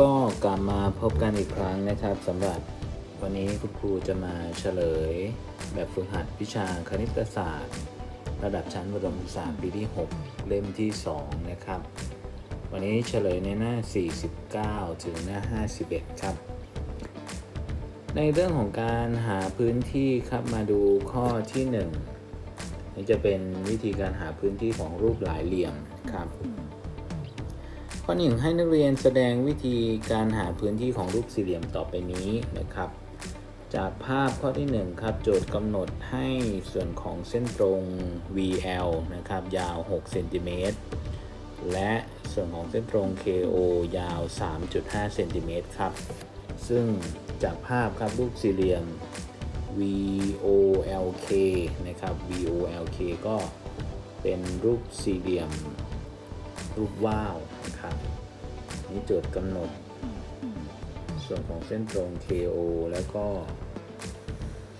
ก็กลับมาพบกันอีกครั้งนะครับสำหรับวันนี้คุณครูจะมาเฉลย แบบฝึกหัดวิชาคณิตศาสตร์ ระดับชั้นประถมศึกษาปีที่ 6 เล่มที่ 2 นะครับ วันนี้เฉลยในหน้า 49 ถึงหน้า 51 ครับ ในเรื่องของการหาพื้นที่ครับมาดูข้อที่ 1 นี่จะเป็นวิธีการหาพื้นที่ของรูปหลายเหลี่ยมครับ ข้อหนึ่งให้นักเรียนแสดงวิธีการหาพื้นที่ของรูปสี่เหลี่ยมต่อไปนี้นะครับ จากภาพข้อที่ 1 ครับ โจทย์กำหนดให้ส่วนของเส้นตรง VL นะครับ ยาว6เซนติเมตรและส่วนของเส้นตรง KO ยาว 3.5เซนติเมตรครับ ซึ่งจากภาพครับรูปสี่เหลี่ยม VOLK นะครับ VOLK ก็เป็นรูปสี่เหลี่ยม รูปว่าวนะครับนี่โจทย์กำหนด ส่วนของเส้นตรง KO แล้วก็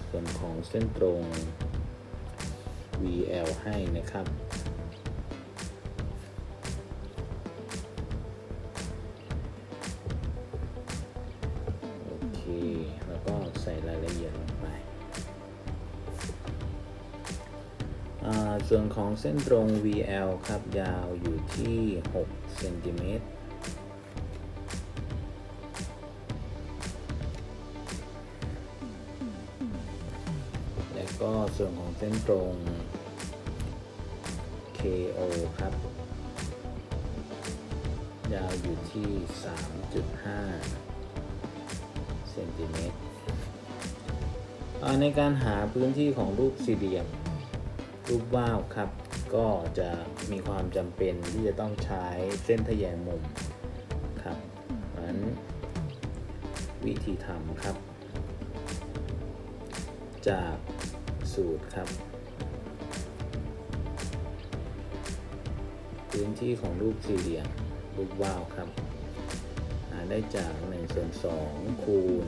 ส่วนของเส้นตรง VL ให้นะครับ ส่วนของเส้นตรง VL ครับ ยาวอยู่ที่6เซนติเมตรและก็ส่วนของเส้นตรง KO ครับ ยาวอยู่ที่ 3.5เซนติเมตรในการหาพื้นที่ของรูปสี่เหลี่ยม รูปว่าวครับ ก็จะมีความจำเป็นที่จะต้องใช้เส้นทะแยงมุมครับนั้นวิธีทำครับ จากสูตรครับ พื้นที่ของรูปสี่เหลี่ยมรูปว่าวครับหาได้จาก1ส่วน2คูณ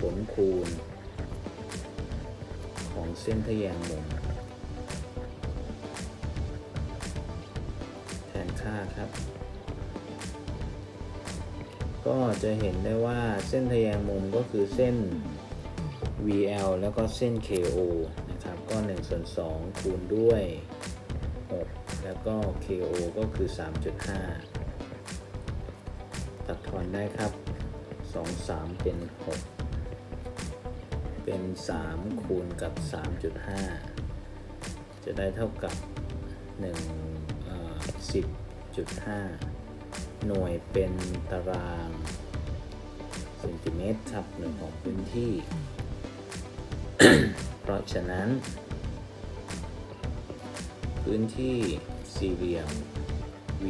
ผลคูณ ของเส้นทะแยงมุมแทนค่าครับ ก็จะเห็นได้ว่าเส้นทะแยงมุมก็คือเส้น VL แล้วก็เส้น KO นะครับก็1ส่วน2คูณด้วย 6 แล้วก็ KO ก็คือ 3.5 ตัดทอนได้ครับ 2 3 เป็น 6 เป็น 3 คูณกับ 3.5 จะได้เท่ากับ1เอ่อ10.5 หน่วยเป็นตารางเซนติเมตรครับหนึ่งของพื้นที่ เพราะฉะนั้น พื้นที่สี่เหลี่ยม V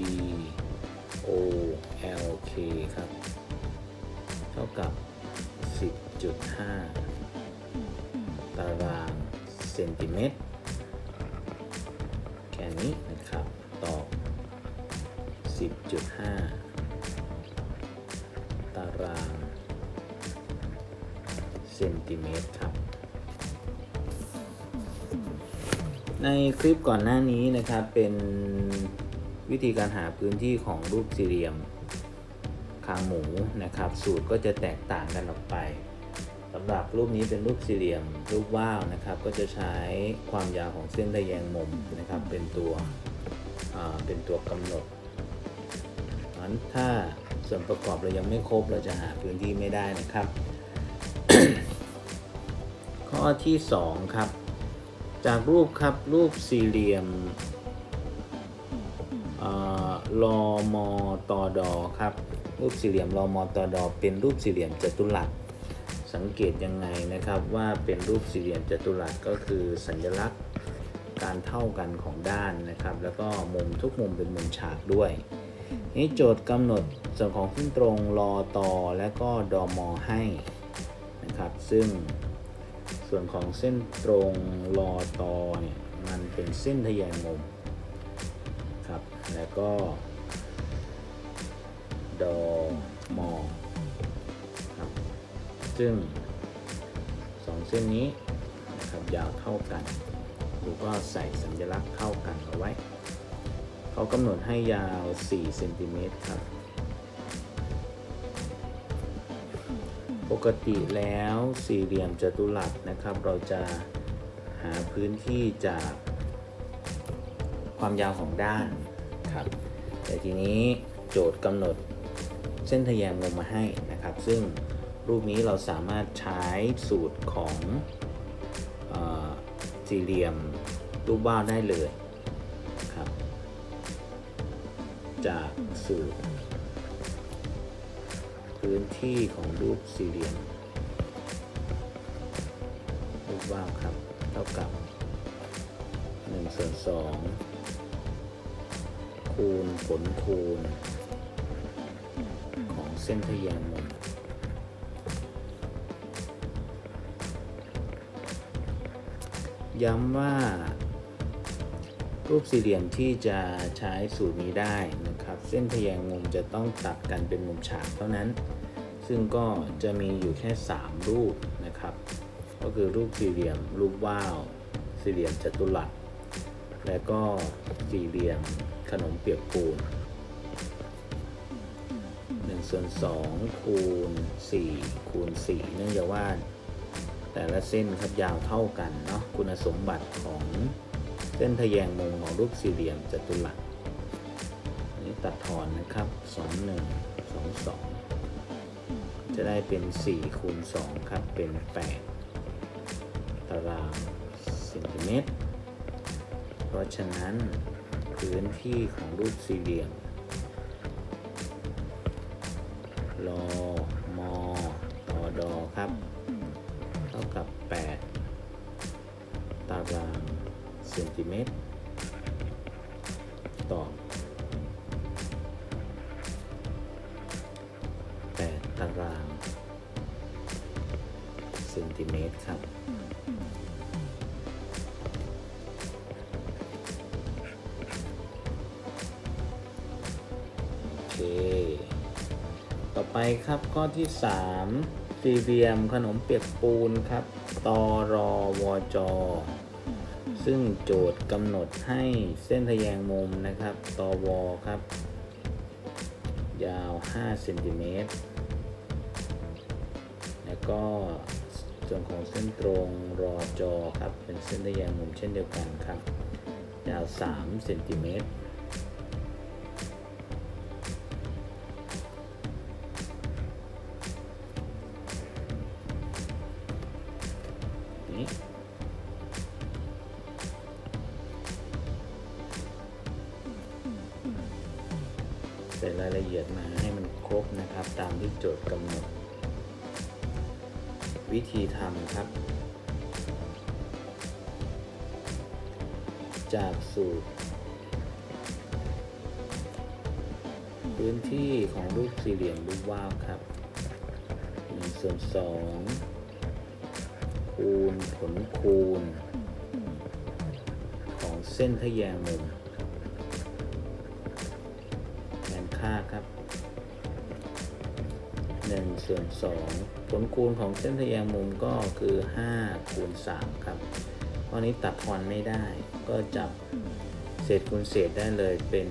O L K ครับ เท่ากับ 10.5 ตารางเซนติเมตร แค่นี้นะครับ ตอบ 10.5 ตารางเซนติเมตรครับ ในคลิปก่อนหน้านี้นะครับ เป็นวิธีการหาพื้นที่ของรูปสี่เหลี่ยมคางหมูนะครับ สูตรก็จะแตกต่างกันออกไป สำหรับรูปนี้เป็นรูปสี่เหลี่ยม รูปว่าวนะครับ ก็จะใช้ความยาวของเส้นทะแยงมุมนะครับ เป็นตัวเป็นตัวกำหนดงั้นถ้าส่วนประกอบเรายังไม่ครบเราจะหาพื้นที่ไม่ได้นะครับ ข้อที่ 2 ครับ จากรูปครับรูปสี่เหลี่ยมเอ่อลอมอตอดอครับ รูปสี่เหลี่ยมลอมอตอดอเป็นรูปสี่เหลี่ยมจัตุรัส สังเกตยังไงนะครับว่าเป็นรูปสี่เหลี่ยมจัตุรัสก็คือสัญลักษณ์การเท่ากันของด้านนะครับ แล้วก็มุมทุกมุมเป็นมุมฉากด้วยนี่โจทย์กำหนดส่วนของเส้นตรงรอตอและก็ดอมอให้นะครับ ซึ่งส่วนของเส้นตรงรอตอเนี่ยมันเป็นเส้นทะแยงมุมครับ แล้วก็ดอมอ ซึ่งสองเส้นนี้นะครับยาวเท่ากันครูก็ใส่สัญลักษณ์เท่ากันเอาไว้ เขากำหนดให้ยาว 4 เซนติเมตรครับ ปกติแล้วสี่เหลี่ยมจัตุรัสนะครับ เราจะหาพื้นที่จากความยาวของด้านครับ แต่ทีนี้โจทย์กำหนดเส้นทะแยงมุมมาให้นะครับ ซึ่ง รูปนี้เราสามารถใช้สูตรของอสี่เหลี่ยมรูปว่าวได้เลยครับ จากสูตร พื้นที่ของรูปสี่เหลี่ยม รูปว่าวครับ เท่ากับ1ส่วน2คูณผลคูณ ของเส้นทะแยงมุม ย้ำว่า รูปสี่เหลี่ยมที่จะใช้สูตรนี้ได้นะครับ เส้นทะแยงมุมจะต้องตัดกันเป็นมุมฉากเท่านั้น ซึ่งก็จะมีอยู่แค่ 3 รูปนะครับ ก็คือรูปสี่เหลี่ยม รูปว่าว สี่เหลี่ยมจัตุรัสและก็สี่เหลี่ยมขนมเปียกปูน1ส่วน2คูณ4คูณ4เนื่องจากว่า แต่ละเส้นครับยาวเท่ากันเนาะคุณสมบัติของเส้นทะแยงมุมของรูปสี่เหลี่ยมจัตุรัสนี้ตัดทอนนะครับ 2 1 2 2 จะได้เป็น 4 คูณ 2 ครับ เป็น 8 ตารางเซนติเมตร เพราะฉะนั้นพื้นที่ของรูปสี่เหลี่ยมรอมอตอดอครับ ท่ากับ 8 ตารางเซนติเมตร ต่อ 8 ตารางเซนติเมตรครับเคต่อไปครับข้อที่ 3 สี่เหลี่ยมขนมเปียกปูนครับตอรอวอจอ ซึ่งโจทย์กำหนดให้เส้นทะแยงมุมนะครับตอวอครับ ยาว 5 เซนติเมตร แล้วก็ส่วนของเส้นตรงรอจอครับ เป็นเส้นทะแยงมุมเช่นเดียวกันครับ ยาว 3 เซนติเมตร จากสูตร พื้นที่ของรูปสี่เหลี่ยมรูปว่าวครับ1ส่วน2คูณผลคูณ ของเส้นทะแยงมุมแทนค่าครับ1ส่วน2ผลคูณของเส้นทะแยงมุมก็คือ 5 คูณ 3 ครับ ข้อนี้ตัดทอนไม่ได้ ก็จับเศษคูณเศษได้เลยเป็น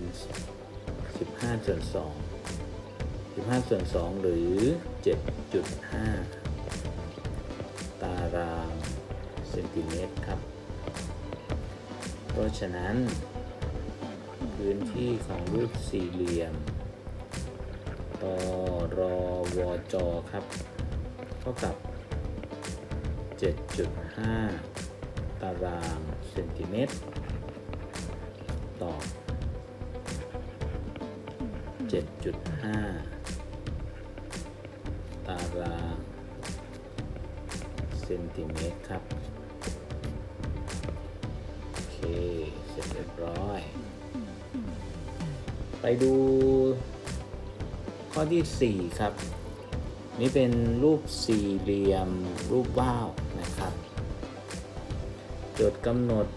15 ส่วน 2 15 ส่วน 2 หรือ 7.5 ตารางเซนติเมตรครับ เพราะฉะนั้น พื้นที่ของรูปสี่เหลี่ยมตอรอวอจอครับ เท่ากับ 7.5 ตารางเซนติเมตร ต่อ 7.5 ตารางเซนติเมตรครับ โอเค เสร็จเรียบร้อย ไปดูข้อที่ 4 ครับ นี่เป็นรูปสี่เหลี่ยมรูปว่าว จทย์กำหนด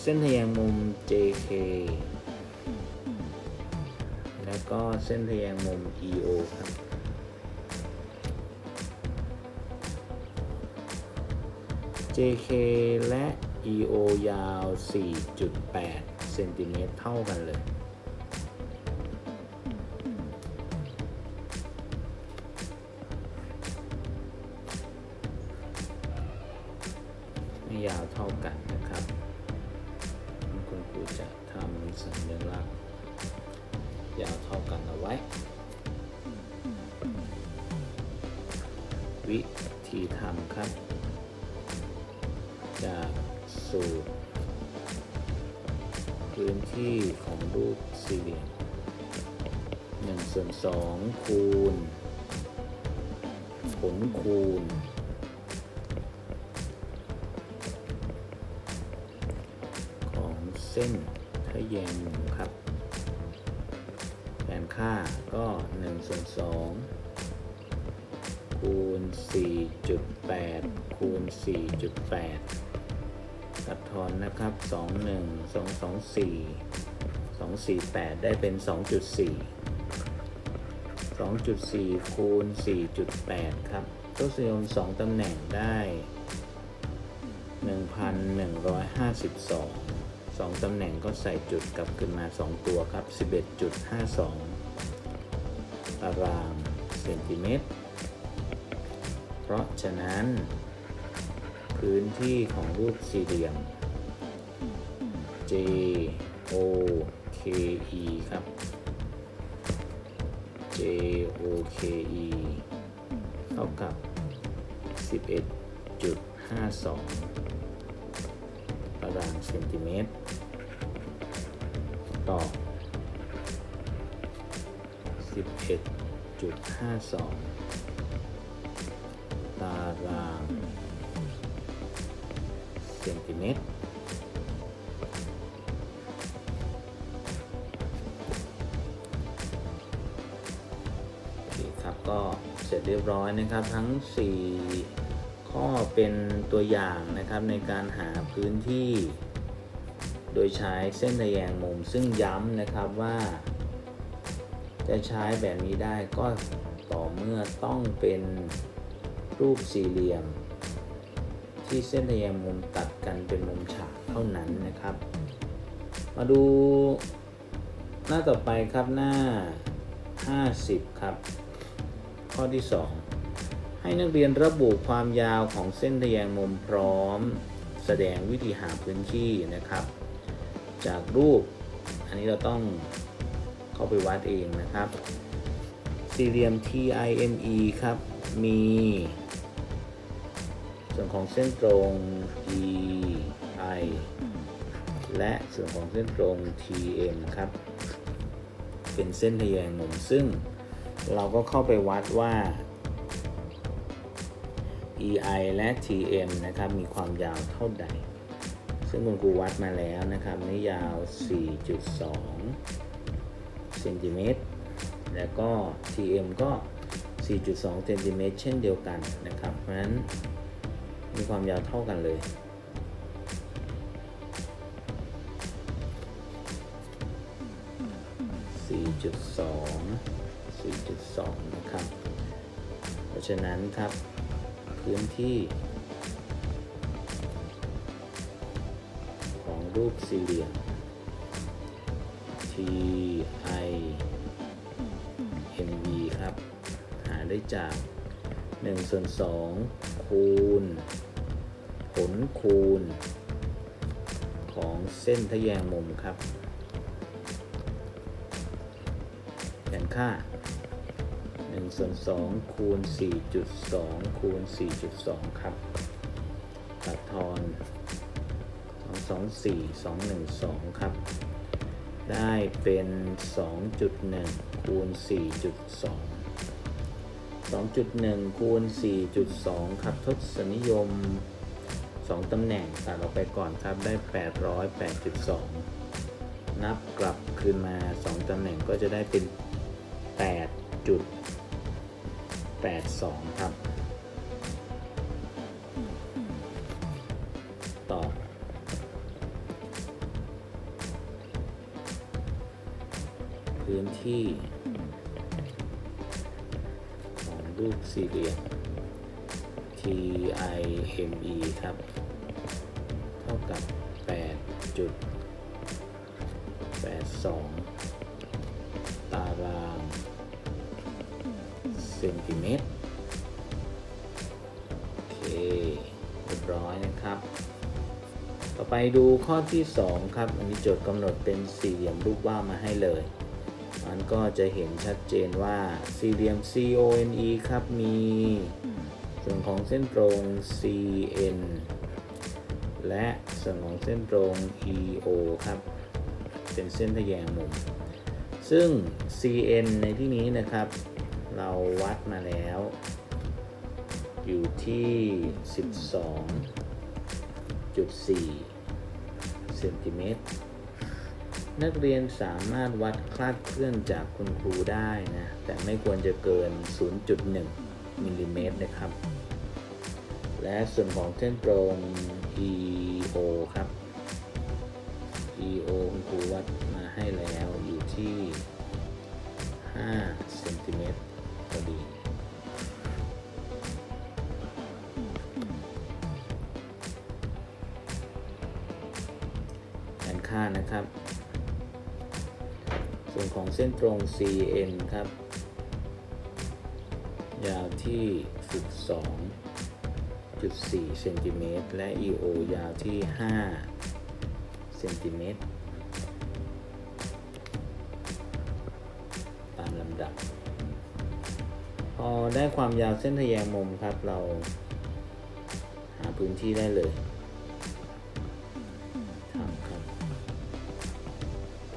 เส้นทะแยงมุม JK แล้วก็เส้นทะแยงมุม EO ครับ JK และ EO ยาว 4.8 เซนติเมตรเท่ากันเลย จากสูตร พื้นที่ของรูปสี่เหลี่ยมหนึ่งส่วนสองคูณ ผลคูณของเส้นทะแยงมุมครับแทนค่าก็1ส่วน2 คูณ 4.8 คูณ 4.8 ตัดทอนนะครับ 21 224 248 ได้เป็น 2.4 2.4 คูณ 4.8 ครับทศนิยม2ตำแหน่งได้ 1,152 2 ตำแหน่งก็ใส่จุดกลับขึ้นมา 2 ตัวครับ 11.52 ตารางเซนติเมตร เพราะฉะนั้น พื้นที่ของรูปสี่เหลี่ยม J O K E ครับ J O K E เท่ากับ 11.52 ตารางเซนติเมตร ต่อ 11.52 ตารางเซนติเมตรโอเคครับก็เสร็จเรียบร้อยนะครับทั้ง 4 ข้อเป็นตัวอย่างนะครับในการหาพื้นที่ โดยใช้เส้นทะแยงมุมซึ่งย้ำนะครับว่า จะใช้แบบนี้ได้ก็ต่อเมื่อต้องเป็น รูปสี่เหลี่ยม ที่เส้นทะแยงมุมตัดกันเป็นมุมฉากเท่านั้นนะครับ มาดูหน้าต่อไปครับหน้า 50 ครับ ข้อที่ 2 ให้นักเรียนระบุความยาวของเส้นทะแยงมุมพร้อม แสดงวิธีหาพื้นที่นะครับ จากรูป อันนี้เราต้องเข้าไปวัดเองนะครับ สี่เหลี่ยม TIME ครับ มี ส่วนของเส้นตรง EI และส่วนของเส้นตรง TM ครับ เป็นเส้นทะแยงมุมซึ่งเราก็เข้าไปวัดว่า EI และ TM นะครับ มีความยาวเท่าใด ซึ่งคุณครูวัดมาแล้วนะครับนี่ยาว 4.2เซนติเมตร แล้วก็ TM ก็ 4.2เซนติเมตรเช่นเดียวกันนะครับ เพราะฉะนั้น มีความยาวเท่ากันเลย 4.2 4.2 นะครับ เพราะฉะนั้นครับ พื้นที่ของรูปสี่เหลี่ยม T I M V ครับ หาได้จาก1ส่วน2คูณ ผลคูณ ของเส้นทะแยงมุมครับแทนค่า1ส่วน2คูณ 4.2 คูณ 4.2 ครับ ตัดทอน224 212 ครับ ได้เป็น 2.1 คูณ 4.2 2.1 คูณ 4.2 ครับ ทศนิยม 2 ตำแหน่งตัดออกไปก่อนครับได้808.2 นับกลับคืนมา 2 ตำแหน่งก็จะได้เป็น 8.82 ครับต่อพื้นที่ของรูปสี่เหลี่ยม TIME ครับ เท่ากับ 8.82 ตารางเซนติเมตร โอเคเรียบร้อยนะครับ ต่อไปดูข้อที่ 2 ครับ อันนี้โจทย์กำหนดเป็นสี่เหลี่ยมรูปว่ามาให้เลยมันก็จะเห็นชัดเจนว่าสี่เหลี่ยม CONE ครับมี ส่วนของเส้นตรง CN และส่วนของเส้นตรง EO ครับ เป็นเส้นทะแยงมุม ซึ่ง CN ในที่นี้นะครับ เราวัดมาแล้ว อยู่ที่ 12.4เซนติเมตร นักเรียนสามารถวัดคลาดเคลื่อนจากคุณครูได้นะ แต่ไม่ควรจะเกิน 0.1มิลลิเมตรนะครับ และส่วนของเส้นตรง EO ครับ EO คุณครูวัดมาให้แล้วอยู่ที่5เซนติเมตรพอดีด้านข้างนะครับ ส่วนของเส้นตรง CN ครับ ยาวที่ 12.4เซนติเมตรและ EO ยาวที่5เซนติเมตรตามลำดับ พอได้ความยาวเส้นทะแยงมุมครับ เราหาพื้นที่ได้เลยทำครับ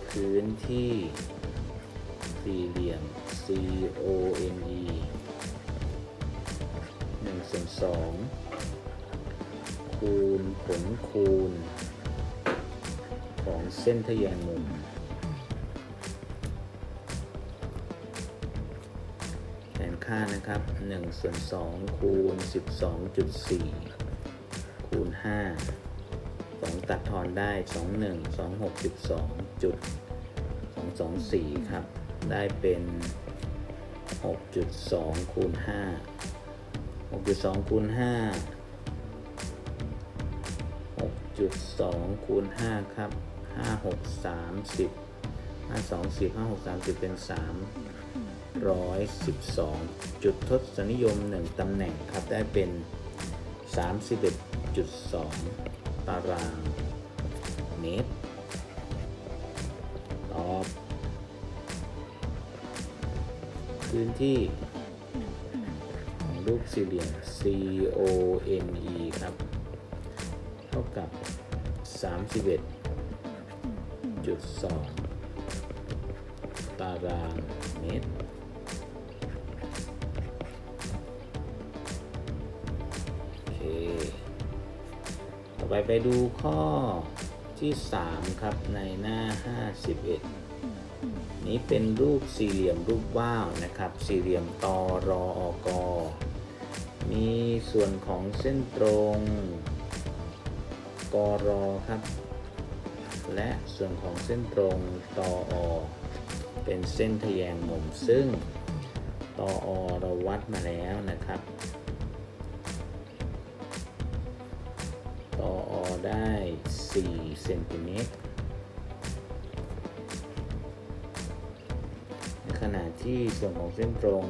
พื้นที่สี่เหลี่ยม C O N E หนึ่งส่วนสอง คูณผลคูณ ของเส้นทะแยงมุม แทนค่านะครับ1ส่วน2คูณ 12.4 คูณ 5 2 ตัดทอนได้ 21 26 12จุด224 ครับ ได้เป็น 6.2 คูณ 5 6.2 คูณ 5 6.2คูณ5ครับ5 6 30 5 2 10 5 6 30เป็น3 112จุดทศนิยม1ตำแหน่งครับได้เป็น31.2ตารางเมตรตอบพื้นที่ของรูปสี่เหลี่ยม CONE ครับ เท่ากับ 31.2 ตารางเมตร โอเค ต่อไปไปดูข้อที่ 3 ครับในหน้า 51นี้เป็นรูปสี่เหลี่ยมรูปว่าวนะครับ สี่เหลี่ยมตอรออกอมีส่วนของเส้นตรง กรอครับ และส่วนของเส้นตรงตออเป็นเส้นทะแยงมุมซึ่งตออเราวัดมาแล้วนะครับตออได้4เซนติเมตรในขณะที่ส่วนของเส้นตรง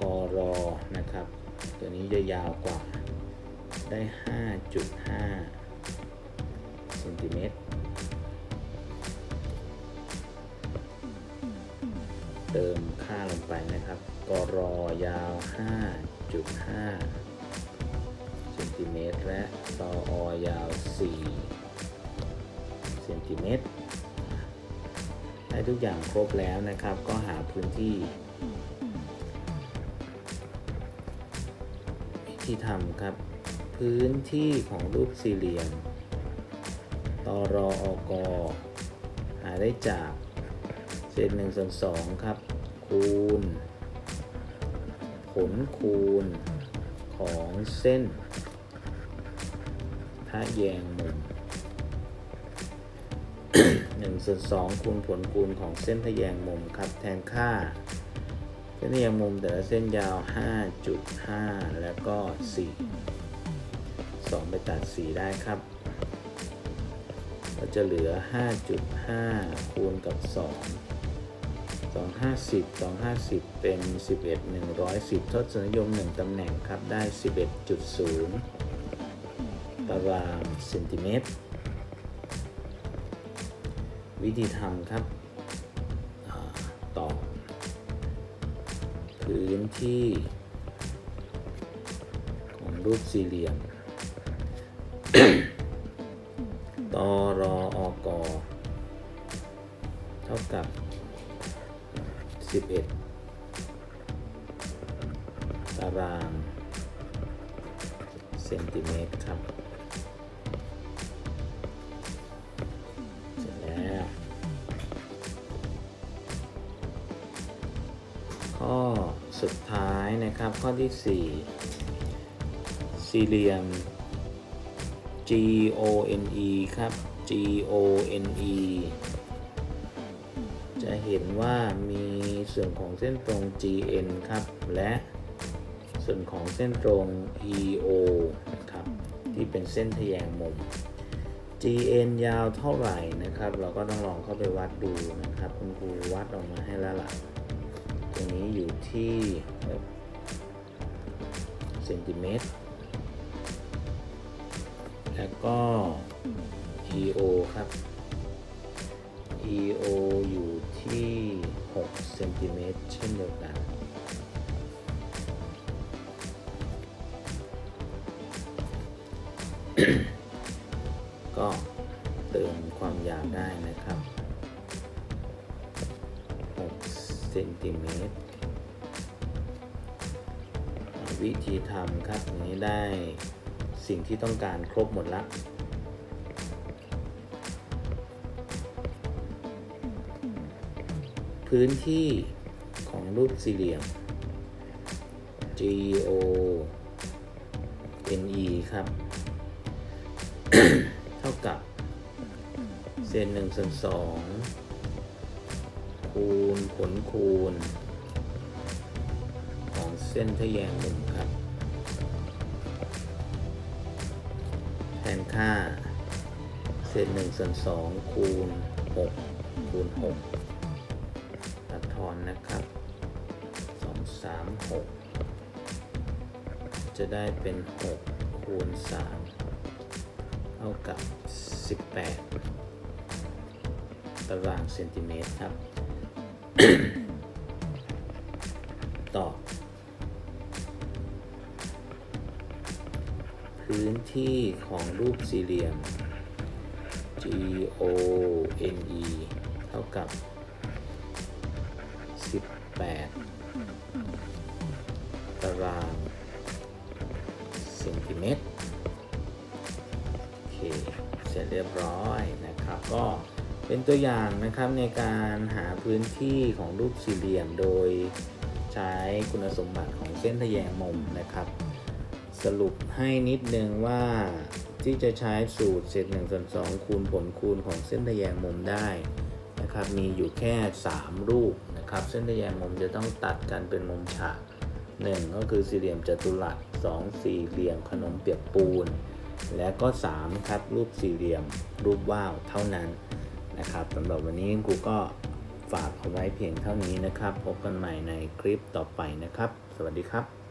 กรอนะครับ ตัวนี้จะยาวกว่า ได้ 5.5เซนติเมตร เติมค่าลงไปนะครับ กรอยาว 5.5เซนติเมตร และตออยาว 4 เซนติเมตรได้ทุกอย่างครบแล้วนะครับ ก็หาพื้นที่วิธีทำครับ พื้นที่ของรูปสี่เหลี่ยมตอรออกอหาได้จากเศษหนึ่งส่วนสองครับ คูณ ผลคูณของเส้นทะแยงมุมหนึ่งส่วนสองคูณผลคูณของเส้นทะแยงมุมครับ แทนค่า เส้นทะแยงมุมแต่ละเส้นยาว 5.5 แล้วก็ 4 2 ไปตัด 4 ได้ครับเราจะเหลือ 5.5 คูณกับ 2 250 250 เป็น 11 110 ทศนิยม 1 ตำแหน่งครับ ได้ 11.0 ตารางเซนติเมตร วิธีทำครับต่อพื้นที่ของรูปสี่เหลี่ยม ตรออกเท่ากับ 11 ตารางเซนติเมตรครับ เสร็จแล้ว ข้อสุดท้ายนะครับข้อที่ 4 สี่เหลี่ยม G O N E ครับ G O N E จะเห็นว่ามีส่วนของเส้นตรง GN ครับ และส่วนของเส้นตรง EO ครับ ที่เป็นเส้นทะแยงมุม GN ยาวเท่าไหร่นะครับ เราก็ต้องลองเข้าไปวัดดูนะครับ คุณครูวัดออกมาให้แล้วล่ะตรงนี้อยู่ที่เซนติเมตร ก็ EO ครับ EO อยู่ที่6เซนติเมตรเช่นเดียวกัน ก็เติมความยาวได้นะครับ6เซนติเมตรวิธีทำครับอย่างนี้ได้ สิ่งที่ต้องการครบหมดละพื้นที่ของรูปสี่เหลี่ยม G O N E ครับ เท่ากับ เศษหนึ่งส่วนสองคูณผลคูณ ของเส้นทะแยงมุมครับ ทนค่า เศษหนึ่งส่วนสองคูณหกคูณหกตัดทอนนะครับสองสามหกจะได้เป็นหกคูณสามเท่ากับสิบแปดตารางเซนติเมตรครับ ที่ของรูปสี่เหลี่ยม G O N E เท่ากับ 18 ตารางเซนติเมตร โอเค เสร็จเรียบร้อยนะครับ ก็เป็นตัวอย่างนะครับในการหาพื้นที่ของรูปสี่เหลี่ยมโดยใช้คุณสมบัติของเส้นทแยงมุมนะครับ สรุปให้นิดนึงว่าที่จะใช้สูตรเศษ1ส่วน2คูณผลคูณของเส้นทะแยงมุมได้นะครับมีอยู่แค่ 3 รูปนะครับ เส้นทะแยงมุมจะต้องตัดกันเป็นมุมฉาก 1 ก็คือสี่เหลี่ยมจัตุรัส2สี่เหลี่ยมขนมเปียกปูน และก็ 3 ครับรูปสี่เหลี่ยมรูปว่าวเท่านั้นนะครับสำหรับวันนี้ครูก็ฝากเอาไว้เพียงเท่านี้นะครับ พบกันใหม่ในคลิปต่อไปนะครับ สวัสดีครับ